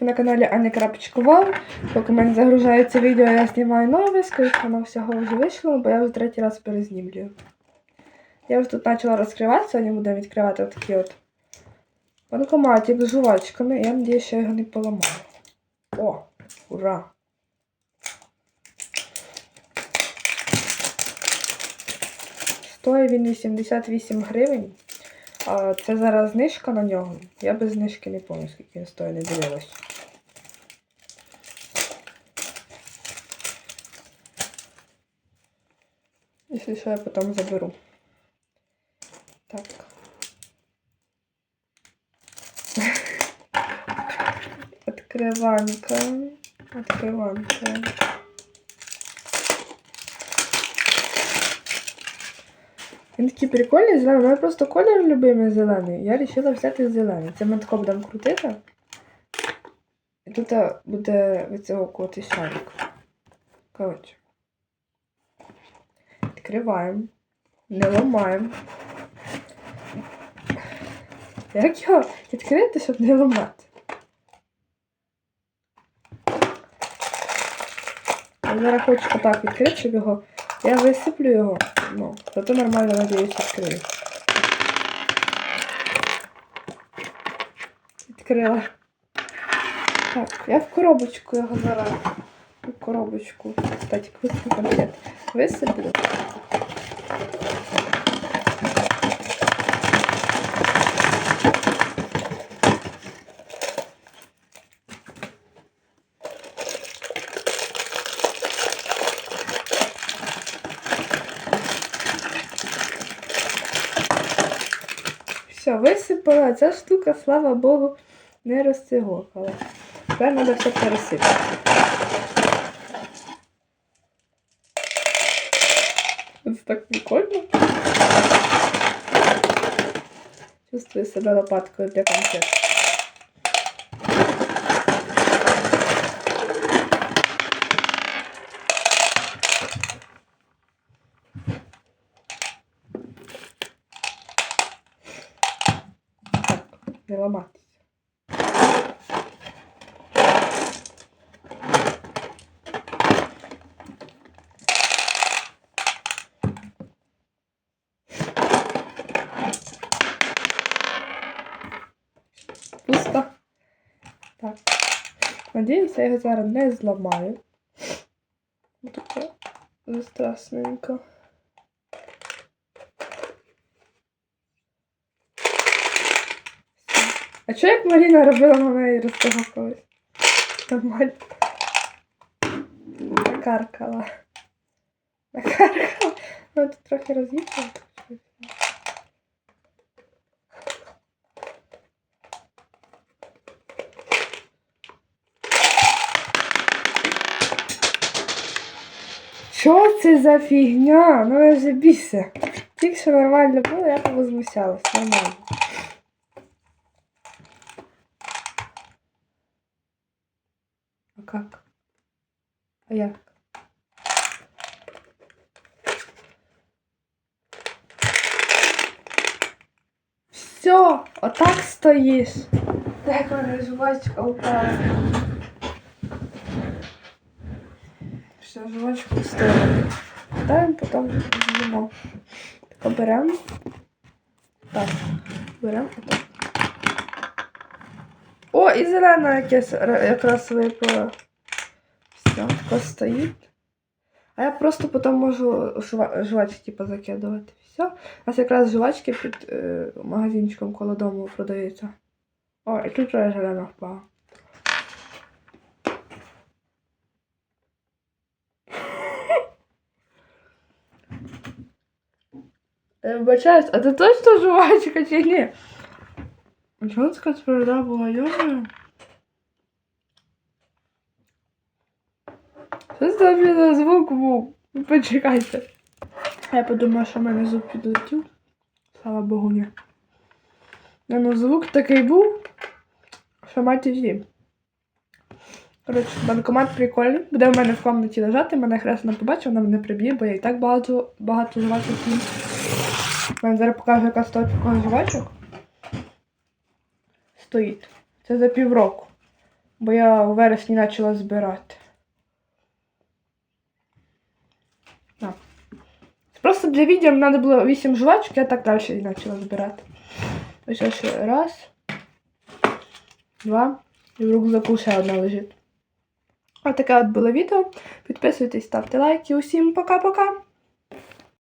на каналі Аня Крапочкова. Поки в мене загружається відео, я знімаю нове, скажіть, воно всього вже вийшло, бо я вже третій раз перезнімлюю. Я вже тут почала розкривати, сьогодні будемо відкривати отакі от банкоматик з жувачками. Я надіюсь, що я його не поламаю. О, ура! Стоїть він 88 гривень. А це зараз знижка на нього. Я без знижки не пам'ятаю, скільки він стоїть, не дивилась. Якщо що, я потім заберу. Так. Открыванка. Открыванка. Він такий прикольний зелений. У мене просто колір любимий зелений. Я вирішила взяти зелений. Це ми тако будемо крутити. І тут а, буде від цього коти шарик. Коротше. Відкриваємо. Не ламаємо. Як його відкрити, щоб не ламати? Я зараз хочу отак відкрити, щоб його. Я висиплю його. Ну, зато нормально, надіюсь, відкрию. Відкрила. Так, я в коробочку його зараз. В коробочку. Кстати, вкусний конфет. Висиплю. Все, висипала. Ця штука, слава Богу, не розцегохала. Тепер треба все пересипати. Це так прикольно. Чувствую себе лопаткою для конфет. Так, не. Пусто. Так. Надіюсь, я його зараз не зламаю. Таке страшненько. А чого як Маріна робила на неї розтягла колись? Нормально. Накаркала. Накаркала. Ну, тут трохи роз'їхала. Що це за фігня? Ну я вже бійся. Тільки що нормально було, я повозмущалась. Нормально. Как? А як? Все, отак стоїш. Так мене жвачка упала. Все, жвачку вставили. Ставимо, потім з'їмо. Так, беремо. Так, беремо отак. О, і зелена якесь ра- якраз випала. Все, тако стоїть. А я просто потім можу жва- жвачки типу, закидувати. Все. У нас якраз жвачки під е, магазинчиком коло дому продаються. О, і тут вже зелена впала. Вибачаюсь, а це точно жвачка чи ні? А чого тверда була, йомаю? Це за звук був? Почекайте. Я подумала, що в мене зуб підлетів. Слава Богу, ні. Ну, звук такий був, що мать зі. Коротше, банкомат прикольний. Буде в мене в комнаті лежати, мене хресно побачив, вона мене приб'є, бо я і так багато, багато жвачок. Я зараз покажу, яка стоїть жвачок. Стоїть. Це за півроку. Бо я у вересні почала збирати. Так. Просто для відео мені треба було 8 жвачок, я так далі почала збирати. Ось ще раз. Два. І в рюкзаку ще одна лежить. Ось таке от було відео. Підписуйтесь, ставте лайки. Усім пока-пока!